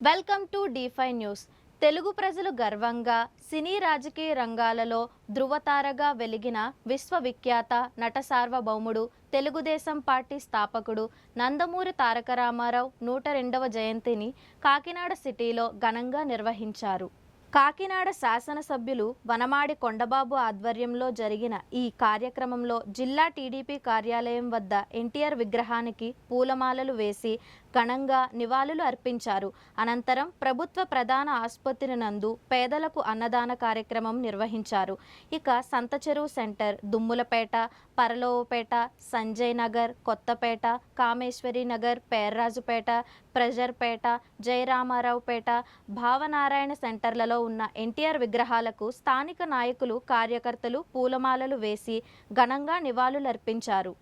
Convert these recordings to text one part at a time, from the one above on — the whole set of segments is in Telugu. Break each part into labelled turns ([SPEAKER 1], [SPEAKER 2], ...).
[SPEAKER 1] Welcome to defy news. Telugu ప్రజలు గర్వంగా సినీ రాజకీయ రంగాలలో ధృవతారగా వెలిగిన విశ్వవిఖ్యాత నట సార్వభౌముడు తెలుగుదేశం పార్టీ స్థాపకుడు నందమూరి తారక రామారావు నూట రెండవ జయంతిని కాకినాడ సిటీలో ఘనంగా నిర్వహించారు. కాకినాడ శాసనసభ్యులు వనమాడి కొండబాబు ఆధ్వర్యంలో జరిగిన ఈ కార్యక్రమంలో జిల్లా టీడీపీ కార్యాలయం వద్ద ఎన్టీఆర్ విగ్రహానికి పూలమాలలు వేసి ఘనంగా నివాళులు అర్పించారు. అనంతరం ప్రభుత్వ ప్రధాన ఆసుపత్రి నందు పేదలకు అన్నదాన కార్యక్రమం నిర్వహించారు. ఇక సంత చెరువు సెంటర్ దుమ్ములపేట పరలోవపేట సంజయ్ నగర్ కొత్తపేట కామేశ్వరి నగర్ పేర్రాజుపేట ప్రజర్పేట జయరామారావుపేట భావనారాయణ సెంటర్లలో ఉన్న ఎన్టీఆర్ విగ్రహాలకు స్థానిక నాయకులు కార్యకర్తలు పూలమాలలు వేసి ఘనంగా నివాళులర్పించారు.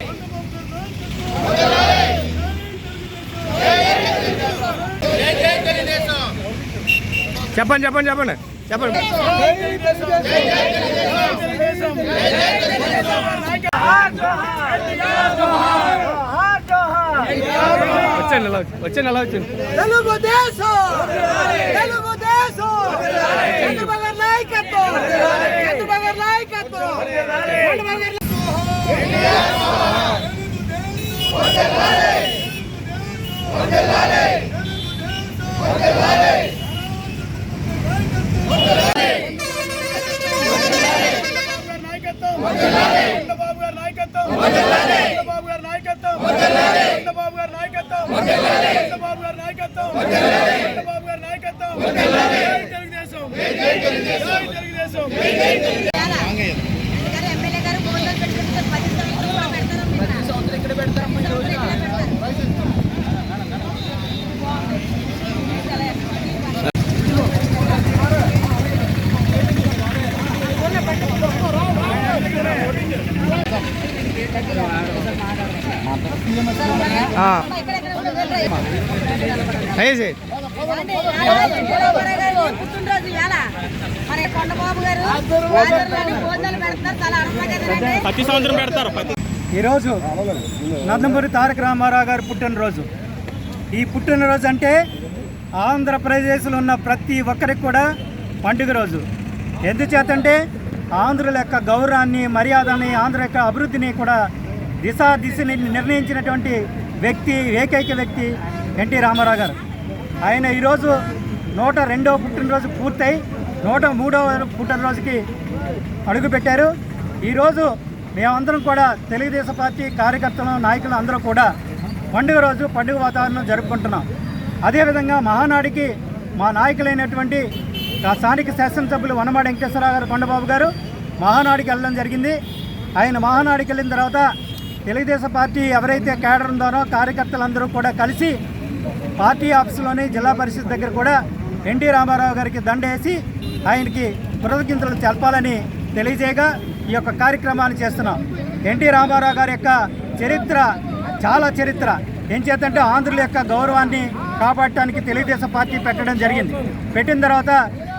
[SPEAKER 2] చెప్పండి చెప్పండి చెప్పండి. చెప్పండి. వచ్చండి ఎలా ఎలా వచ్చింది
[SPEAKER 3] చంద్రబాబు గారి నాయకత్వం. చంద్రబాబు గారి నాయకత్వం. చంద్రబాబు గారి నాయకత్వం. చంద్రబాబు గారి నాయకత్వం. చంద్రబాబు గారి నాయకత్వం. తెలుగుదేశం.
[SPEAKER 4] పుట్టినరోజు మరి కొండబాబు గారు
[SPEAKER 2] ప్రతి సంవత్సరం పెడతారు
[SPEAKER 3] ఈరోజు నందమూరి తారక రామారావు గారి పుట్టినరోజు. ఈ పుట్టినరోజు అంటే ఆంధ్రప్రదేశ్లో ఉన్న ప్రతి ఒక్కరికి కూడా పండుగ రోజు. ఎందుచేతంటే ఆంధ్రుల యొక్క గౌరవాన్ని మర్యాదని ఆంధ్ర యొక్క అభివృద్ధిని కూడా దిశ దిశని నిర్ణయించినటువంటి వ్యక్తి ఏకైక వ్యక్తి ఎన్టీ రామారావు గారు. ఆయన ఈరోజు నూట రెండవ పుట్టినరోజు పూర్తయి నూట మూడవ పుట్టినరోజుకి అడుగుపెట్టారు ఈరోజు మేమందరం కూడా తెలుగుదేశం పార్టీ కార్యకర్తలు నాయకులు అందరూ కూడా పండుగ రోజు పండుగ వాతావరణం జరుపుకుంటున్నాం. అదేవిధంగా మహానాడికి మా నాయకులైనటువంటి స్థానిక శాసనసభ్యులు వనమాడి వెంకటేశ్వరరావు గారు కొండబాబు గారు మహానాడికి వెళ్ళడం జరిగింది. ఆయన మహానాడికి వెళ్ళిన తర్వాత తెలుగుదేశం పార్టీ ఎవరైతే కేడర్ ఉందారో కార్యకర్తలందరూ కూడా కలిసి పార్టీ ఆఫీసులోని జిల్లా పరిషత్ దగ్గర కూడా ఎన్టీ రామారావు గారికి దండేసి ఆయనకి కృతజ్ఞతలు తెలపాలని తెలియజేయగా ఈ యొక్క కార్యక్రమాన్ని చేస్తున్నాం. ఎన్టీ రామారావు గారి యొక్క చరిత్ర చాలా చరిత్ర. ఏం చేతంటే ఆంధ్రుల యొక్క గౌరవాన్ని కాపాడటానికి తెలుగుదేశం పార్టీ పెట్టడం జరిగింది. పెట్టిన తర్వాత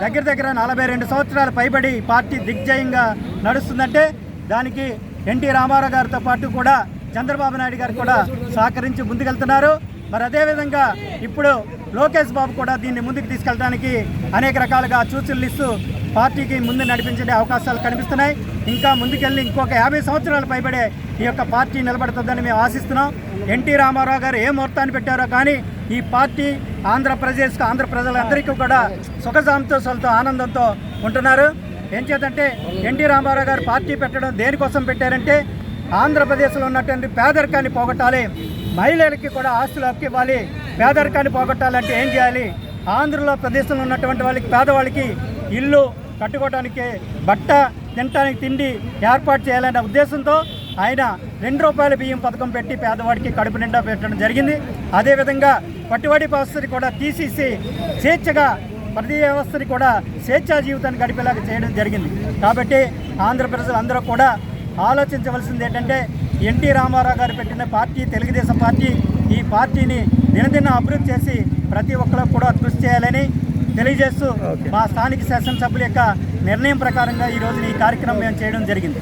[SPEAKER 3] దగ్గర దగ్గర నలభై రెండు సంవత్సరాలు పైబడి పార్టీ దిగ్జయంగా నడుస్తుందంటే దానికి ఎన్టీ రామారావు గారితో పాటు కూడా చంద్రబాబు నాయుడు గారు కూడా సహకరించి ముందుకెళ్తున్నారు. మరి అదేవిధంగా ఇప్పుడు లోకేష్ బాబు కూడా దీన్ని ముందుకు తీసుకెళ్ళడానికి అనేక రకాలుగా సూచనలు ఇస్తూ పార్టీకి ముందు నడిపించే అవకాశాలు కనిపిస్తున్నాయి. ఇంకా ముందుకెళ్ళి ఇంకొక యాభై సంవత్సరాలు పైబడే ఈ యొక్క పార్టీ నిలబడుతుందని మేము ఆశిస్తున్నాం. ఎన్టీ రామారావు గారు ఏ ముహూర్తాన్ని పెట్టారో కానీ ఈ పార్టీ ఆంధ్రప్రదేశ్కు ఆంధ్ర ప్రజలందరికీ కూడా సుఖ సంతోషాలతో ఆనందంతో ఉంటున్నారు. ఏం చేతంటే ఎన్టీ రామారావు గారు పార్టీ పెట్టడం దేనికోసం పెట్టారంటే ఆంధ్రప్రదేశ్లో ఉన్నటువంటి పేదరికాన్ని పోగొట్టాలి. మహిళలకి కూడా ఆస్తులు హక్కు ఇవ్వాలి. పేదరికాన్ని పోగొట్టాలంటే ఏం చేయాలి? ఆంధ్రలో ప్రదేశంలో ఉన్నటువంటి వాళ్ళకి పేదవాళ్ళకి ఇల్లు కట్టుకోవడానికి బట్ట తినడానికి తిండి ఏర్పాటు చేయాలనే ఉద్దేశంతో ఆయన రెండు రూపాయల బియ్యం పథకం పెట్టి పేదవాడికి కడుపు నిండా పెట్టడం జరిగింది. అదేవిధంగా పట్టుబడి వ్యవస్థని కూడా తీసేసి స్వేచ్ఛగా ప్రతి వ్యవస్థని కూడా స్వేచ్ఛా జీవితాన్ని గడిపేలాగా చేయడం జరిగింది. కాబట్టి ఆంధ్ర ప్రజలందరూ కూడా ఆలోచించవలసింది ఏంటంటే ఎన్టీ రామారావు గారు పెట్టిన పార్టీ తెలుగుదేశం పార్టీ ఈ పార్టీని దినదిన అభివృద్ధి చేసి ప్రతి ఒక్కరు కూడా కృషి చేయాలని తెలియజేస్తూ మా స్థానిక శాసనసభ్యుల యొక్క నిర్ణయం ప్రకారంగా ఈ రోజున ఈ కార్యక్రమం మేము చేయడం జరిగింది.